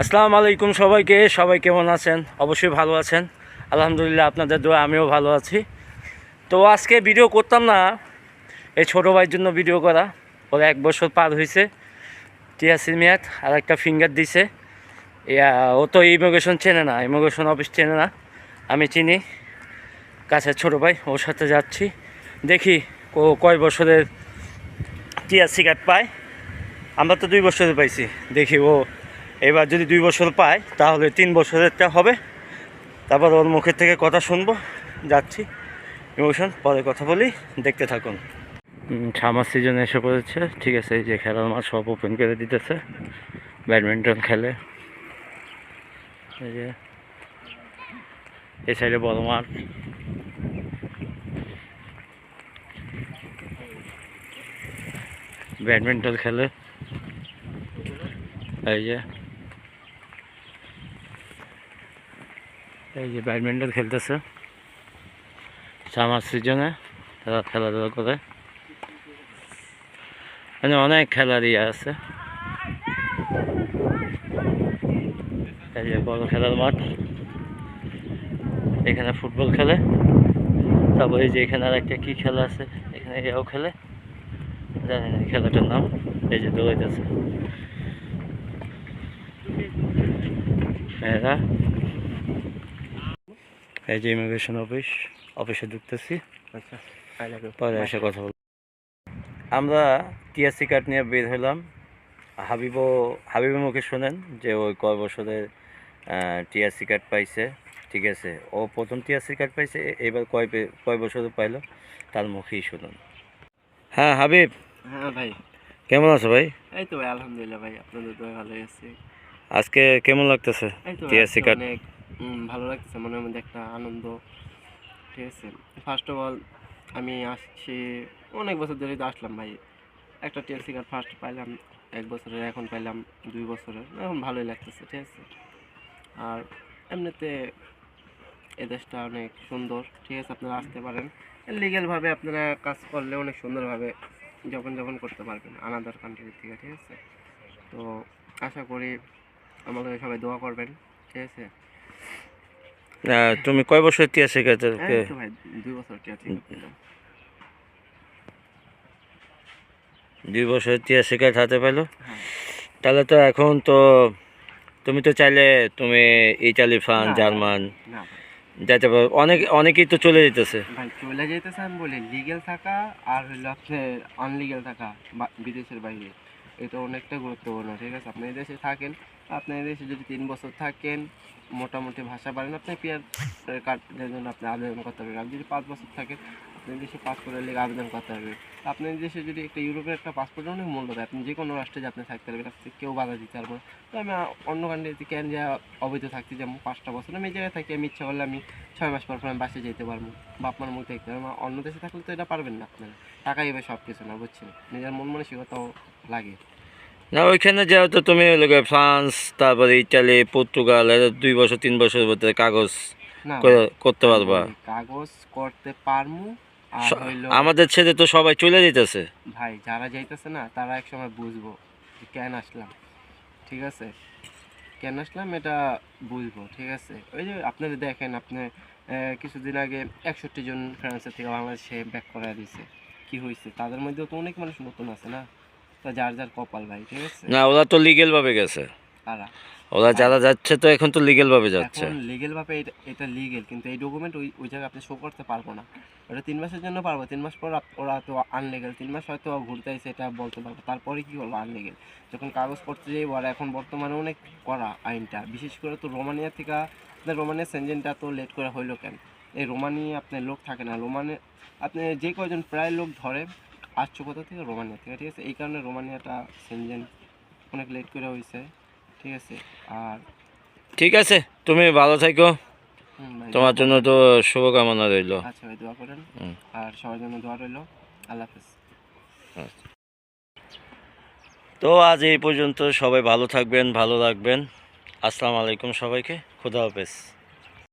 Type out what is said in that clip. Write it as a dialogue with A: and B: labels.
A: আসসালামু আলাইকুম সবাইকে সবাই কেমন আছেন? অবশ্যই ভালো আছেন। আলহামদুলিল্লাহ আপনাদের দোয়া আমিও ভালো আছি। তো আজকে ভিডিও করতাম না এই ছোটো ভাইয়ের জন্য ভিডিও করা। ওর এক বছর পার হয়েছে টিয়াসির মেয়াদ আর একটা ফিঙ্গার দিছে। ইয়া, ও তো ইমিগ্রেশন চেনে না ইমিগ্রেশন অফিস চেনে না আমি চিনি। কাছের ছোটো ভাই ওর সাথে যাচ্ছি। দেখি ও কয় বছরের টিআরসি কার্ড পায়? আমরা তো দুই বছরের পাইছি। দেখি ও এবার যদি দুই বছর পায়, তাহলে তিন বছরেরটা হবে। তারপর ওর মুখের থেকে কথা শুনব। যাচ্ছি। ইমোশন, পরে কথা বলি। দেখতে থাকুন। সামার সিজন এসে পড়েছে। ঠিক আছে, এই যে খেলার মাঠ সব ওপেন করে দিতেছে। ব্যাডমিন্টন খেলে। এই যে, এই সাইডে বড় মাঠ। ব্যাডমিন্টন খেলে। এই যে এই যে ব্যাডমিন্টন খেলতেছে। সামার সিজনে তারা খেলাধুলা করে। মানে অনেক খেলার ইয়ে আছে। এই যে বড় খেলার মাঠ। এখানে ফুটবল খেলে। তারপরে যে এখানে আর একটা কী খেলা আছে? এখানে এও খেলে। জানি না খেলাটার নাম। এই যে দৌড়াইতেছে। এরা এই যে ইমিগ্রেশন অফিস অফিসে ঢুকতেছি।
B: আচ্ছা
A: পরে এসে কথা বলব। আমরা টিএসসি কার্ড নিয়ে বের হলাম। হাবিব হাবিবের মুখে শোনেন যে ওই কয় বছরের টিআরসি কার্ড পাইছে। ঠিক আছে ও প্রথম টিআরসি কার্ড পাইছে এবার কয় কয় বছরে পাইলো তার মুখেই শুনুন। হ্যাঁ হাবিব।
B: হ্যাঁ ভাই।
A: কেমন আছো ভাই?
B: এই তো ভাই আলহামদুলিল্লাহ ভাই আপনাদের তো ভালো আছে।
A: আজকে কেমন লাগতেছে টিআরসি কার্ড
B: ভালো লাগছে মনের মধ্যে একটা আনন্দ। ঠিক আছে? ফার্স্ট অফ অল আমি আসছি, অনেক বছর ধরে আসলাম ভাই। একটা টিএলসি কার্ড ফার্স্ট পাইলাম, এক বছরের, এখন পাইলাম দুই বছরের। এখন ভালোই লাগতেছে, ঠিক আছে? আর এমনিতে এ দেশটা অনেক সুন্দর, ঠিক আছে? আপনারা আসতে পারেন। লিগ্যালভাবে আপনারা কাজ করলে অনেক সুন্দরভাবে যখন যখন করতে পারবেন আনাদার কান্ট্রি থেকে, ঠিক আছে? তো আশা করি আমাদের সবাই দোয়া করবেন, ঠিক আছে?
A: তুমি কয় বছর
B: এই তো দুই বছর
A: টিআরসি কার্ড হাতে পেল
B: হ্যাঁ।
A: তাহলে তো এখন তো তুমি তো চাইলে তুমি ইটালি ফ্রান্স জার্মান
B: না।
A: যাইতে পারো। অনেক অনেকেই তো চলে যেতেছে
B: ভাই চলে যেতেছে আমি বলি লিগেল থাকা আর হইল আপনার আনলিগেল থাকা বিদেশের বাইরে। এটা অনেকটা গুরুত্বপূর্ণ ঠিক আছে? আপনি দেশে থাকেন আপনি এই দেশে যদি তিন বছর থাকেন, মোটামুটি ভাষা পারেন। আপনি পিয়ার কার্ডের জন্য আপনি আবেদন করতে পারবেন আপনি যদি পাঁচ বছর থাকেন আপনি দেশে পাসপোর্টের লিগে আবেদন করতে পারবেন। আপনি দেশে যদি একটা ইউরোপের একটা পাসপোর্ট অনেক মূল্য দেয়, আপনি যে কোনো রাষ্ট্রে যে আপনি থাকতে পারবেন, আপনি কেউ বাধা দিতে পারব না। তো আমি অন্য কান্ট্রিতে কেন যা অবৈধ থাকতে, যেমন পাঁচটা বছর, আমি এই জায়গায় থাকি, আমি ইচ্ছা করলে আমি ছয় মাস পর আমি বাসে যেতে পারব। বাপ মার মুখ দেখতে পারব অন্য দেশে থাকলে তো এটা পারবেন না আপনারা। টাকাই এবার সব কিছু না, বুঝছেন? নিজের মন মনে মানসিকতাও লাগে।
A: না ওইখানে যেহেতু তুমি ফ্রান্স তারপরে ইটালি পর্তুগাল এরা দুই বছর তিন বছর ভিতরে কাগজ করতে পারবা।
B: কাগজ করতে পারমু
A: আমাদের ছেলে তো সবাই চলে যেতেছে
B: ভাই যারা যাইতেছে না তারা এক সময় বুঝব কেন আসলাম ঠিক আছে? কেন আসলাম এটা বুঝব ঠিক আছে? ওই যে আপনারা দেখেন আপনি কিছুদিন আগে একষট্টি জন ফ্রান্সের থেকে বাংলাদেশে ব্যাক করা দিয়েছে কি হয়েছে তাদের মধ্যেও তো অনেক মানুষ নতুন আছে না? তা যার যার কপাল ভাই ঠিক আছে?
A: না ওরা তো লিগেল ভাবে গেছে। ওরা যারা যাচ্ছে তো এখন তো লিগেল ভাবে যাচ্ছে।
B: এখন লিগেল ভাবে এটা এটা লিগেল কিন্তু এই ডকুমেন্ট ওই ওই জায়গায় আপনি শো করতে পারব না। ওটা তিন মাসের জন্য পারব তিন মাস পর ওরা তো আনলিগেল তিন মাস হয়তো ঘুরতে এসে এটা বলতে পারব। তারপরে কি করব? আনলিগেল যখন কাগজ করতে যাই আর এখন বর্তমানে অনেক করা আইনটা বিশেষ করে তো রোমানিয়া থেকে আপনার রোমানিয়া সেনজেনটা তো লেট করে হইল কেন? এই রোমানিয়া আপনার লোক থাকে না। রোমানে আপনি যে কয়জন প্রায় লোক ধরে আসছো কোথা থেকে রোমানিয়া থেকে ঠিক আছে এই কারণে রোমানিয়াটা সেনজেন অনেক লেট করে হয়েছে ঠিক আছে? আর
A: ঠিক আছে তুমি ভালো থাকো। তোমার জন্য তো শুভকামনা রইল।
B: আচ্ছা ভাই দোয়া করেন। আর সবার জন্য দোয়া রইল। আল্লাহ হাফেজ।
A: তো আজ এই পর্যন্ত সবাই ভালো থাকবেন ভালো রাখবেন। আসসালামু আলাইকুম সবাইকে খুদা হাফেজ।